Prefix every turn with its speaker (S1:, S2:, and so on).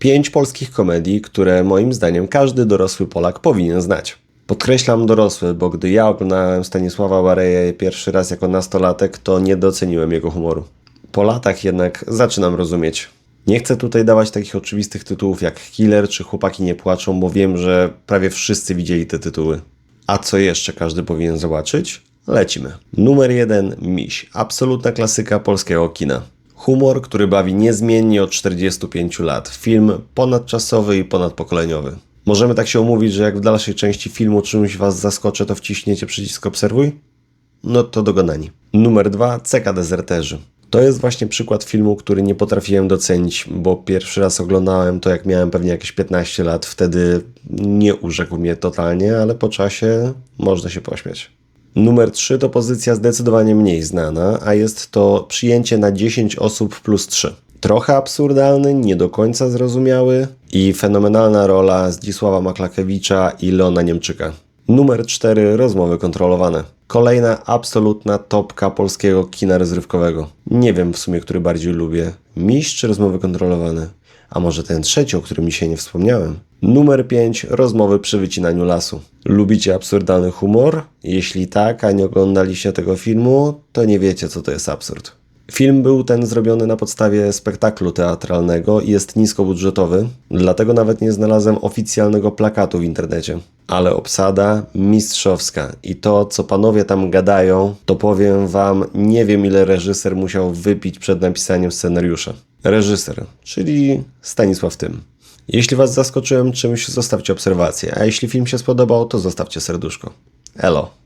S1: Pięć polskich komedii, które moim zdaniem każdy dorosły Polak powinien znać. Podkreślam dorosły, bo gdy ja oglądałem Stanisława Bareję pierwszy raz jako nastolatek, to nie doceniłem jego humoru. Po latach jednak zaczynam rozumieć. Nie chcę tutaj dawać takich oczywistych tytułów jak Killer czy Chłopaki nie płaczą, bo wiem, że prawie wszyscy widzieli te tytuły. A co jeszcze każdy powinien zobaczyć? Lecimy. Numer jeden Miś. Absolutna klasyka polskiego kina. Humor, który bawi niezmiennie od 45 lat. Film ponadczasowy i ponadpokoleniowy. Możemy tak się umówić, że jak w dalszej części filmu czymś Was zaskoczę, to wciśniecie przycisk obserwuj? No to dogonani. Numer dwa CK Dezerterzy. To jest właśnie przykład filmu, który nie potrafiłem docenić, bo pierwszy raz oglądałem to jak miałem pewnie jakieś 15 lat. Wtedy nie urzekł mnie totalnie, ale po czasie można się pośmiać. Numer 3 to pozycja zdecydowanie mniej znana, a jest to przyjęcie na 10 osób plus 3. Trochę absurdalny, nie do końca zrozumiały i fenomenalna rola Zdzisława Maklakiewicza i Leona Niemczyka. Numer 4 rozmowy kontrolowane. Kolejna absolutna topka polskiego kina rozrywkowego. Nie wiem w sumie, który bardziej lubię. Miś czy rozmowy kontrolowane? A może ten trzeci, o którym dzisiaj nie wspomniałem? Numer 5. Rozmowy przy wycinaniu lasu. Lubicie absurdalny humor? Jeśli tak, a nie oglądaliście tego filmu, to nie wiecie, co to jest absurd. Film był ten zrobiony na podstawie spektaklu teatralnego i jest niskobudżetowy, dlatego nawet nie znalazłem oficjalnego plakatu w internecie. Ale obsada mistrzowska i to, co panowie tam gadają, to powiem wam, nie wiem ile reżyser musiał wypić przed napisaniem scenariusza. Reżyser, czyli Stanisław Tym. Jeśli was zaskoczyłem czymś, zostawcie obserwację, a jeśli film się spodobał, to zostawcie serduszko. Elo.